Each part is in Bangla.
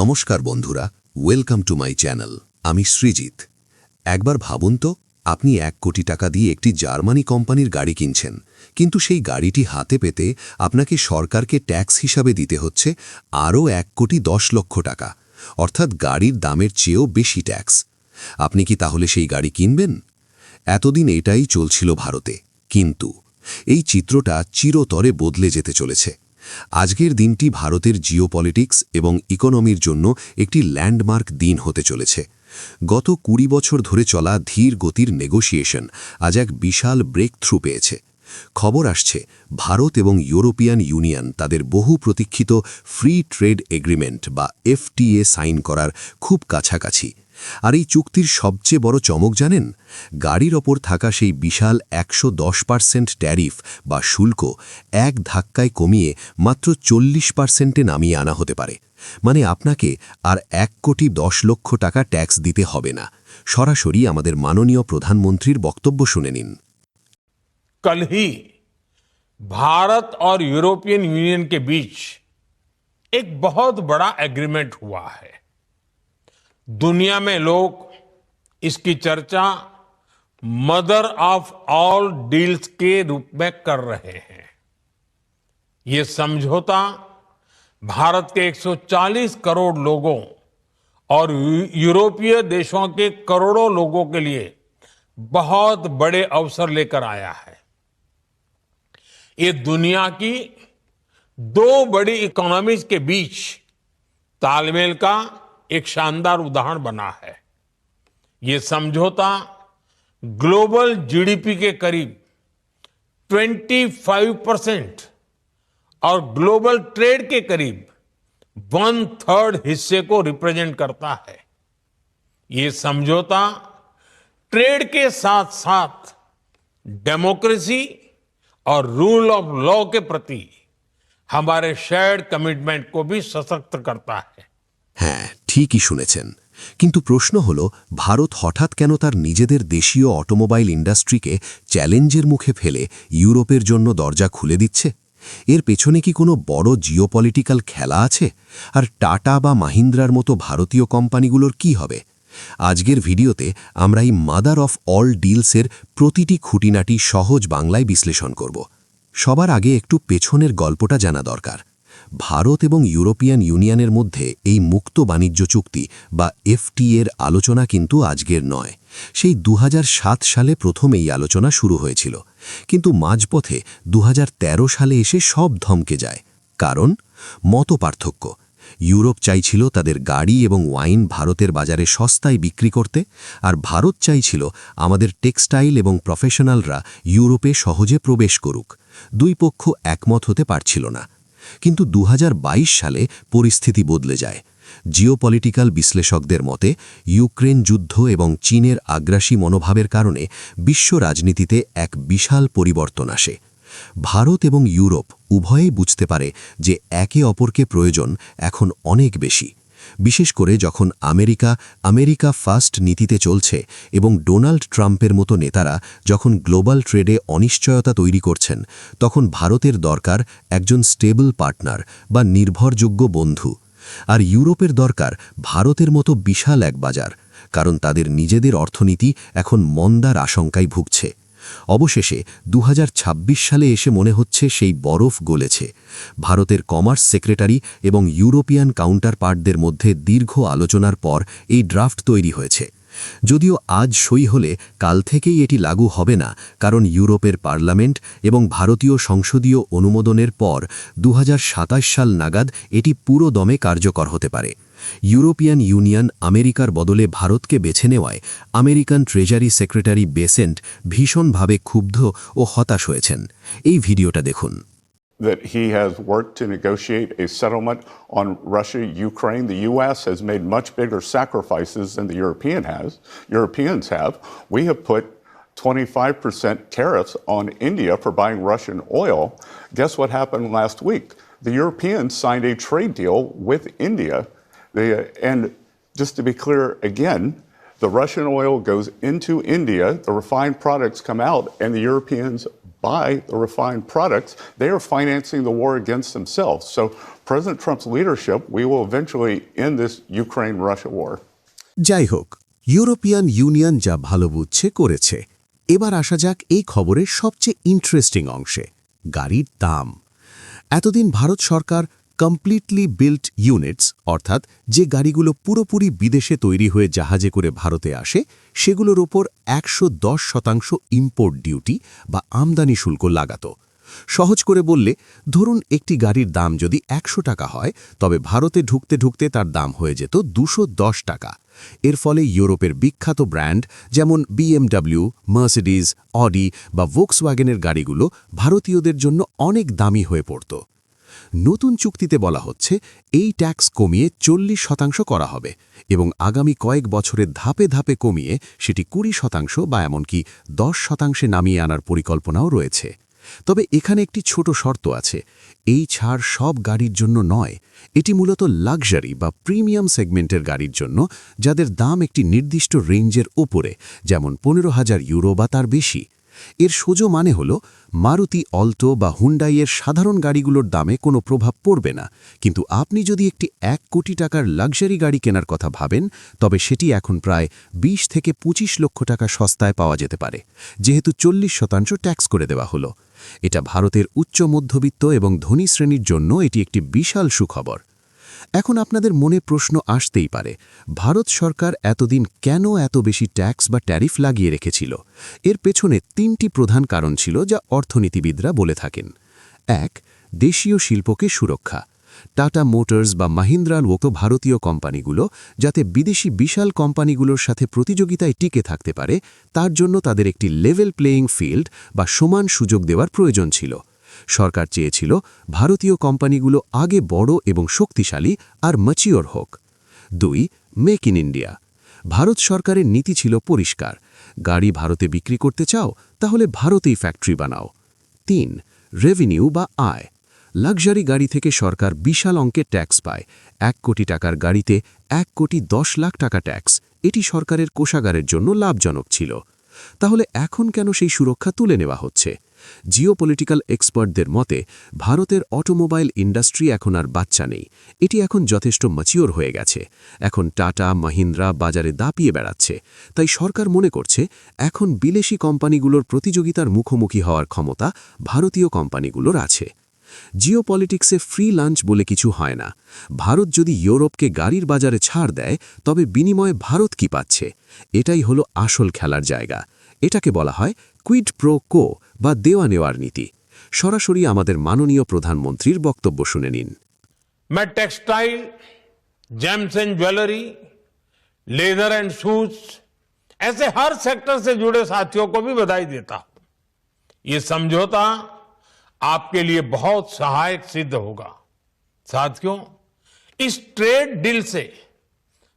নমস্কার বন্ধুরা ওয়েলকাম টু মাই চ্যানেল আমি সৃজিত একবার ভাবুন তো, আপনি এক কোটি টাকা দিয়ে একটি জার্মানি কোম্পানির গাড়ি কিনছেন, কিন্তু সেই গাড়িটি হাতে পেতে আপনাকে সরকারকে ট্যাক্স হিসাবে দিতে হচ্ছে আরও এক কোটি দশ লক্ষ টাকা, অর্থাৎ গাড়ির দামের চেয়েও বেশি ট্যাক্স। আপনি কি তাহলে সেই গাড়ি কিনবেন? এতদিন এটাই চলছিল ভারতে, কিন্তু এই চিত্রটা চিরতরে বদলে যেতে চলেছে। আজকের দিনটি ভারতের জিওপলিটিক্স এবং ইকোনমির জন্য একটি ল্যান্ডমার্ক দিন হতে চলেছে। গত কুড়ি বছর ধরে চলা ধীর গতির নেগোসিয়েশন আজ এক বিশাল ব্রেক থ্রু পেয়েছে। খবর আসছে, ভারত এবং ইউরোপিয়ান ইউনিয়ন তাদের বহু প্রতীক্ষিত ফ্রি ট্রেড এগ্রিমেন্ট বা এফটিএ সাইন করার খুব কাছাকাছি। আর এই চুক্তির সবচেয়ে বড় চমক জানেন গাড়ির ওপর থাকা সেই বিশাল একশো দশ পার্সেন্ট ট্যারিফ বা শুল্ক এক ধাক্কায় কমিয়ে মাত্র চল্লিশ পার্সেন্টে নামিয়ে আনা হতে পারে মানে আপনাকে আর এক কোটি দশ লক্ষ টাকা ট্যাক্স দিতে হবে না সরাসরি আমাদের মাননীয় প্রধানমন্ত্রীর বক্তব্য শুনে নিন कल ही भारत और यूरोपियन यूनियन के बीच एक बहुत बड़ा एग्रीमेंट हुआ है दुनिया में लोग इसकी चर्चा मदर ऑफ़ ऑल डील्स के रूप में कर रहे हैं। ये समझौता भारत के 140 करोड़ लोगों और यूरोपीय देशों के करोड़ों लोगों के लिए बहुत बड़े अवसर लेकर आया है। ये दुनिया की दो बड़ी इकोनॉमीज के बीच तालमेल का एक शानदार उदाहरण बना है। ये समझौता ग्लोबल जीडीपी के करीब 25 परसेंट और ग्लोबल ट्रेड के करीब वन थर्ड हिस्से को रिप्रेजेंट करता है। ये समझौता ट्रेड के साथ साथ डेमोक्रेसी और रूल ऑफ़ लॉ के प्रति हमारे शेयर्ड कमिटमेंट को भी सशक्त करता है। ঠিকই শুনেছেন। কিন্তু প্রশ্ন হল, ভারত হঠাৎ কেন তার নিজেদের দেশীয় অটোমোবাইল ইন্ডাস্ট্রিকে চ্যালেঞ্জের মুখে ফেলে ইউরোপের জন্য দরজা খুলে দিচ্ছে? এর পেছনে কি কোনো বড় জিওপলিটিক্যাল খেলা আছে? আর টাটা বা মাহিন্দ্রার মতো ভারতীয় কোম্পানিগুলোর কি হবে? আজকের ভিডিওতে আমরা এই মাদার অফ অল ডিলসের প্রতিটি খুঁটিনাটি সহজ বাংলায় বিশ্লেষণ করব। সবার আগে একটু পেছনের গল্পটা জানা দরকার। ভারত এবং ইউরোপিয়ান ইউনিয়নের মধ্যে এই মুক্ত বাণিজ্য চুক্তি বা এফটি এর আলোচনা কিন্তু আজকের নয়। সেই দু হাজার সাত সালে প্রথম এই আলোচনা শুরু হয়েছিল। কিন্তু মাঝপথে দু হাজার তেরো সালে এসে সব ধমকে যায়। কারণ মত পার্থক্য ইউরোপ চাইছিল তাদের গাড়ি এবং ওয়াইন ভারতের বাজারে সস্তায় বিক্রি করতে আর ভারত চাইছিল আমাদের টেক্সটাইল এবং প্রফেশনালরা ইউরোপে সহজে প্রবেশ করুক। দুই পক্ষ একমত হতে পারছিল না। কিন্তু দু হাজার বাইশ সালে পরিস্থিতি বদলে যায়। জিওপলিটিক্যাল বিশ্লেষকদের মতে, ইউক্রেন যুদ্ধ এবং চীনের আগ্রাসী মনোভাবের কারণে বিশ্ব রাজনীতিতে এক বিশাল পরিবর্তন আসে। ভারত এবং ইউরোপ উভয়েই বুঝতে পারে যে একে অপরকে প্রয়োজন এখন অনেক বেশি। বিশেষ করে যখন আমেরিকা আমেরিকা ফার্স্ট নীতিতে চলছে এবং ডোনাল্ড ট্রাম্পের মতো নেতারা যখন গ্লোবাল ট্রেডে অনিশ্চয়তা তৈরি করছেন, তখন ভারতের দরকার একজন স্টেবল পার্টনার বা নির্ভরযোগ্য বন্ধু। আর ইউরোপের দরকার ভারতের মতো বিশাল এক বাজার, কারণ তাদের নিজেদের অর্থনীতি এখন মন্দার আশঙ্কায় ভুগছে। অবশেষে দু হাজার ছাব্বিশ সালে এসে মনে হচ্ছে সেই বরফ গলেছে। ভারতের কমার্স সেক্রেটারি এবং ইউরোপিয়ান কাউন্টারপার্টদের মধ্যে দীর্ঘ আলোচনার পর এই ড্রাফট তৈরি হয়েছে। যদিও আজ সই হলে কাল থেকেই এটি লাগু হবে না, কারণ ইউরোপের পার্লামেন্ট এবং ভারতীয় সংসদীয় অনুমোদনের পর দুহাজার সাতাশ সাল নাগাদ এটি পুরো দমে কার্যকর হতে পারে। ইউরোপিয়ান ইউনিয়ন আমেরিকার বদলে ভারতকে বেছে নেওয়ায় আমেরিকান ট্রেজারি সেক্রেটারি বেসেন্ট ভীষণভাবে ক্ষুব্ধ ও হতাশ হয়েছেন। এই ভিডিওটা দেখুন। That he has worked to negotiate a settlement on Russia, Ukraine. The U.S. has made much bigger sacrifices than the European has. Europeans have. We have put 25% tariffs on India for buying Russian oil. Guess what happened last week? The Europeans signed a trade deal with India. They, and just to be clear again, the Russian oil goes into India, the refined products come out, and the Europeans buy the refined products, they are financing the war against themselves. So, President Trump's leadership, we will eventually end this Ukraine Russia war. যাই হোক ইউরোপিয়ান ইউনিয়ন যা ভালো বুঝছে করেছে এবার আসা যাক এই খবরের সবচেয়ে ইন্টারেস্টিং অংশে গাড়ির দাম এতদিন ভারত সরকার কমপ্লিটলি বিল্ট ইউনিটস অর্থাৎ যে গাড়িগুলো পুরোপুরি বিদেশে তৈরি হয়ে জাহাজে করে ভারতে আসে, সেগুলোর ওপর একশো দশ শতাংশ ইম্পোর্ট ডিউটি বা আমদানি শুল্ক লাগাত। সহজ করে বললে, ধরুন একটি গাড়ির দাম যদি একশো টাকা হয়, তবে ভারতে ঢুকতে ঢুকতে তার দাম হয়ে যেত দুশো টাকা। এর ফলে ইউরোপের বিখ্যাত ব্র্যান্ড যেমন বিএমডব্লিউ মার্সিডিজ অডি বা ভোক্সওয়াগেনের গাড়িগুলো ভারতীয়দের জন্য অনেক দামি হয়ে পড়ত। নতুন চুক্তিতে বলা হচ্ছে এই ট্যাক্স কমিয়ে চল্লিশ শতাংশ করা হবে এবং আগামী কয়েক বছরের ধাপে ধাপে কমিয়ে সেটি কুড়ি শতাংশ বা এমনকি দশ শতাংশে নামিয়ে আনার পরিকল্পনাও রয়েছে। তবে এখানে একটি ছোট শর্ত আছে। এই ছাড় সব গাড়ির জন্য নয়। এটি মূলত লাক্সারি বা প্রিমিয়াম সেগমেন্টের গাড়ির জন্য, যাদের দাম একটি নির্দিষ্ট রেঞ্জের ওপরে, যেমন পনেরো হাজার ইউরো বা তার বেশি। এর সোজো মানে হল, মারুতি অল্টো বা হুন্ডাইয়ের সাধারণ গাড়িগুলোর দামে কোনো প্রভাব পড়বে না। কিন্তু আপনি যদি একটি এক কোটি টাকার লাক্সারি গাড়ি কেনার কথা ভাবেন, তবে সেটি এখন প্রায় ২০ থেকে ২৫ লক্ষ টাকা সস্তায় পাওয়া যেতে পারে। যেহেতু চল্লিশ শতাংশ ট্যাক্স করে দেওয়া হলো। এটা ভারতের উচ্চ মধ্যবিত্ত এবং ধনী শ্রেণির জন্য এটি একটি বিশাল সুখবর। এখন আপনাদের মনে প্রশ্ন আসতেই পারে, ভারত সরকার এতদিন কেন এত বেশি ট্যাক্স বা ট্যারিফ লাগিয়ে রেখেছিল? এর পেছনে তিনটি প্রধান কারণ ছিল যা অর্থনীতিবিদরা বলে থাকেন। এক, দেশীয় শিল্পকে সুরক্ষা। টাটা মোটরস বা মাহিন্দ্রার মতো ভারতীয় কোম্পানিগুলো যাতে বিদেশি বিশাল কোম্পানিগুলোর সাথে প্রতিযোগিতায় টিকে থাকতে পারে, তার জন্য তাদের একটি লেভেল প্লেয়িং ফিল্ড বা সমান সুযোগ দেওয়ার প্রয়োজন ছিল। সরকার চেয়েছিল ভারতীয় কোম্পানিগুলো আগে বড় এবং শক্তিশালী আর ম্যাচিওর হোক। দুই মেক ইন ইন্ডিয়া ভারত সরকারের নীতি ছিল পরিষ্কার। গাড়ি ভারতে বিক্রি করতে চাও, তাহলে ভারতেই ফ্যাক্টরি বানাও। তিন রেভিনিউ বা আয়। লাক্সারি গাড়ি থেকে সরকার বিশাল অঙ্কের ট্যাক্স পায়। এক কোটি টাকার গাড়িতে এক কোটি দশ লাখ টাকা ট্যাক্স এটি সরকারের কোষাগারের জন্য লাভজনক ছিল। তাহলে এখন কেন সেই সুরক্ষা তুলে নেওয়া হচ্ছে? জিওপলিটিক্যাল এক্সপার্টদের মতে, ভারতের অটোমোবাইল ইন্ডাস্ট্রি এখন আর বাচ্চা নেই। এটি এখন যথেষ্ট ম্যাচিওর হয়ে গেছে। এখন টাটা, মাহিন্দ্রা বাজারে দাপিয়ে বেড়াচ্ছে। তাই সরকার মনে করছে, এখন বিদেশি কোম্পানিগুলোর প্রতিযোগিতার মুখোমুখি হওয়ার ক্ষমতা ভারতীয় কোম্পানিগুলোর আছে। জিওপলিটিক্সে ফ্রি লাঞ্চ বলে কিছু হয় না ভারত যদি ইউরোপকে গাড়ির বাজারে ছাড় দেয় তবে বিনিময়ে ভারত কি পাচ্ছে এটাই হলো আসল খেলার জায়গা এটাকে বলা হয় কুইড প্রো কো বা দেওয়া নেওয়ার নীতি সরাসরি আমাদের মাননীয় প্রধানমন্ত্রীর বক্তব্য শুনে নিন मैं textile gems and jewellery leather and shoes ऐसे हर सेक्टर से जुड़े साथियों को भी बधाई देता हूं ये समझौता आपके लिए बहुत सहायक सिद्ध होगा। साथियों, इस ट्रेड डील से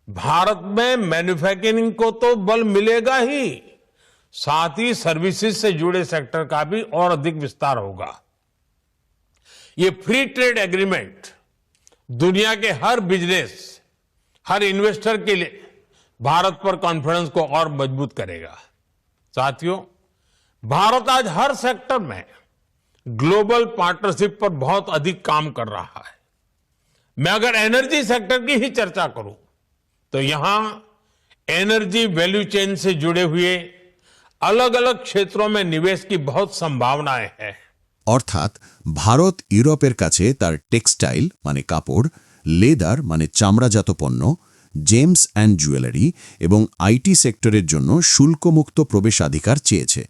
भारत में मैन्युफैक्चरिंग को तो बल मिलेगा ही। साथ ही सर्विसेज़ से जुड़े सेक्टर का भी और अधिक विस्तार होगा। ये फ्री ट्रेड एग्रीमेंट दुनिया के हर बिज़नेस हर इन्वेस्टर के लिए भारत पर कॉन्फिडेंस को और मज़बूत करेगा। साथियों, भारत आज हर सेक्टर में ग्लोबल पार्टनरशिप पर बहुत अधिक काम कर रहा है मैं अगर एनर्जी सेक्टर की ही चर्चा करूं तो यहां एनर्जी वैल्यू चेन से जुड़े हुए अलग अलग क्षेत्रों में निवेश की बहुत संभावनाएं हैं অর্থাৎ ভারত ইউরোপের কাছে তার টেক্সটাইল মানে কাপড় লেদার মানে চামড়াজাত পণ্য জেমস অ্যান্ড জুয়েলারি এবং আইটি সেক্টরের জন্য শুল্কমুক্ত প্রবেশাধিকার চেয়েছে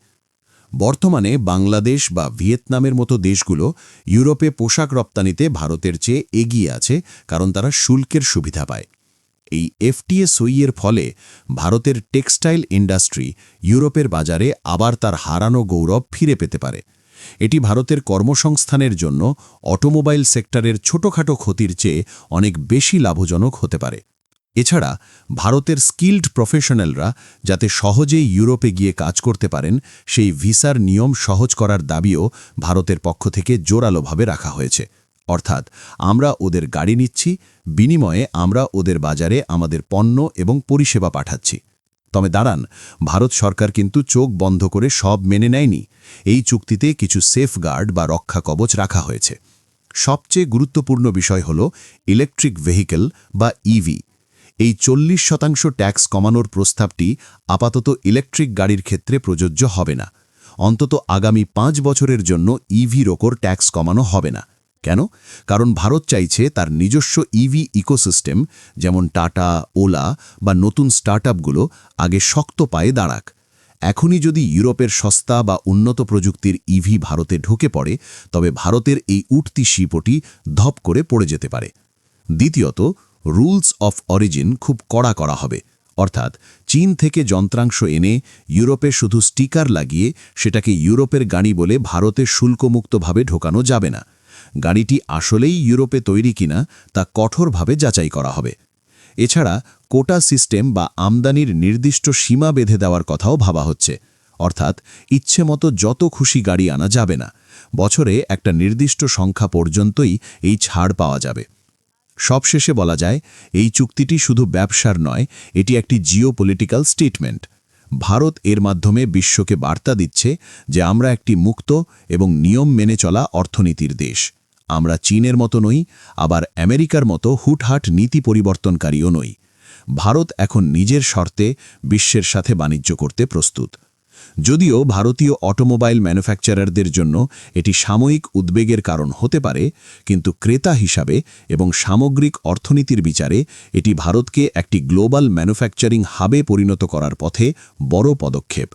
বর্তমানে বাংলাদেশ বা ভিয়েতনামের মতো দেশগুলো ইউরোপে পোশাক রপ্তানিতে ভারতের চেয়ে এগিয়ে আছে, কারণ তারা শুল্কের সুবিধা পায়। এই এফটিএ সইয়ের ফলে ভারতের টেক্সটাইল ইন্ডাস্ট্রি ইউরোপের বাজারে আবার তার হারানো গৌরব ফিরে পেতে পারে। এটি ভারতের কর্মসংস্থানের জন্য অটোমোবাইল সেক্টরের ছোটখাটো ক্ষতির চেয়ে অনেক বেশি লাভজনক হতে পারে। এছাড়া ভারতের স্কিল্ড প্রফেশনালরা যাতে সহজেই ইউরোপে গিয়ে কাজ করতে পারেন, সেই ভিসার নিয়ম সহজ করার দাবিও ভারতের পক্ষ থেকে জোরালোভাবে রাখা হয়েছে। অর্থাৎ আমরা ওদের গাড়ি নিচ্ছি, বিনিময়ে আমরা ওদের বাজারে আমাদের পণ্য এবং পরিষেবা পাঠাচ্ছি। তবে দাঁড়ান, ভারত সরকার কিন্তু চোখ বন্ধ করে সব মেনে নেয়নি। এই চুক্তিতে কিছু সেফগার্ড বা রক্ষা কবচ রাখা হয়েছে। সবচেয়ে গুরুত্বপূর্ণ বিষয় হল ইলেকট্রিক ভেহিকেল বা ইভি। এই চল্লিশ শতাংশ ট্যাক্স কমানোর প্রস্তাবটি আপাতত ইলেকট্রিক গাড়ির ক্ষেত্রে প্রযোজ্য হবে না। অন্তত আগামী পাঁচ বছরের জন্য ইভির ওপর ট্যাক্স কমানো হবে না। কেন? কারণ ভারত চাইছে তার নিজস্ব ইভি ইকোসিস্টেম, যেমন টাটা, ওলা বা নতুন স্টার্টআপগুলো আগে শক্ত পায়ে দাঁড়াক। এখনই যদি ইউরোপের সস্তা বা উন্নত প্রযুক্তির ইভি ভারতে ঢুকে পড়ে, তবে ভারতের এই উঠতি শিপটি ধপ করে পড়ে যেতে পারে। দ্বিতীয়ত রুলস অফ অরিজিন খুব কড়া করা হবে। অর্থাৎ চীন থেকে যন্ত্রাংশ এনে ইউরোপে শুধু স্টিকার লাগিয়ে সেটাকে ইউরোপের গাড়ি বলে ভারতে শুল্কমুক্তভাবে ঢোকানো যাবে না। গাড়িটি আসলেই ইউরোপে তৈরি কিনা তা কঠোরভাবে যাচাই করা হবে। এছাড়া কোটা সিস্টেম বা আমদানির নির্দিষ্ট সীমা বেঁধে দেওয়ার কথাও ভাবা হচ্ছে। অর্থাৎ ইচ্ছেমতো যত খুশি গাড়ি আনা যাবে না। বছরে একটা নির্দিষ্ট সংখ্যা পর্যন্তই এই ছাড় পাওয়া যাবে। সবশেষে বলা যায়, এই চুক্তিটি শুধু ব্যবসার নয়, এটি একটি জিওপলিটিক্যাল স্টেটমেন্ট ভারত এর মাধ্যমে বিশ্বকে বার্তা দিচ্ছে যে আমরা একটি মুক্ত এবং নিয়ম মেনে চলা অর্থনীতির দেশ। আমরা চীনের মতো নই, আবার আমেরিকার মতো হুটহাট নীতি পরিবর্তনকারীও নই। ভারত এখন নিজের শর্তে বিশ্বের সাথে বাণিজ্য করতে প্রস্তুত। যদিও ভারতীয় অটোমোবাইল ম্যানুফ্যাকচারারদের জন্য এটি সাময়িক উদ্বেগের কারণ হতে পারে, কিন্তু ক্রেতা হিসাবে এবং সামগ্রিক অর্থনীতির বিচারে এটি ভারতকে একটি গ্লোবাল ম্যানুফ্যাকচারিং হাবে পরিণত করার পথে বড় পদক্ষেপ।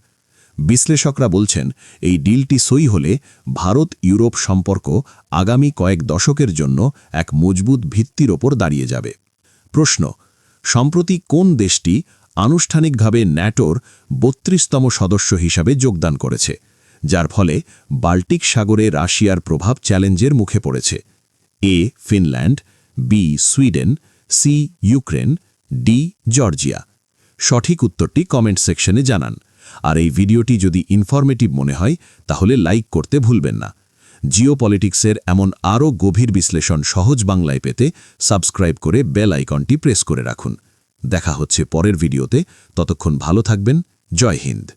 বিশ্লেষকরা বলছেন, এই ডিলটি সই হলে ভারত ইউরোপ সম্পর্ক আগামী কয়েক দশকের জন্য এক মজবুত ভিত্তির ওপর দাঁড়িয়ে যাবে। প্রশ্ন, সম্প্রতি কোন দেশটি আনুষ্ঠানিকভাবে ন্যাটোর বত্রিশতম সদস্য হিসাবে যোগদান করেছে, যার ফলে বাল্টিক সাগরে রাশিয়ার প্রভাব চ্যালেঞ্জের মুখে পড়েছে। A, Finland, B, Sweden, C, Ukraine, D, Georgia. সঠিক উত্তরটি কমেন্ট সেকশনে জানান। আর এই ভিডিওটি যদি ইনফরমেটিভ মনে হয়, তাহলে লাইক করতে ভুলবেন না। জিও পলিটিক্সের এমন আরও গভীর বিশ্লেষণ সহজ বাংলায় পেতে সাবস্ক্রাইব করে বেল আইকনটি প্রেস করে রাখুন। দেখা হচ্ছে পরের ভিডিওতে। ততক্ষণ ভালো থাকবেন। জয় হিন্দ।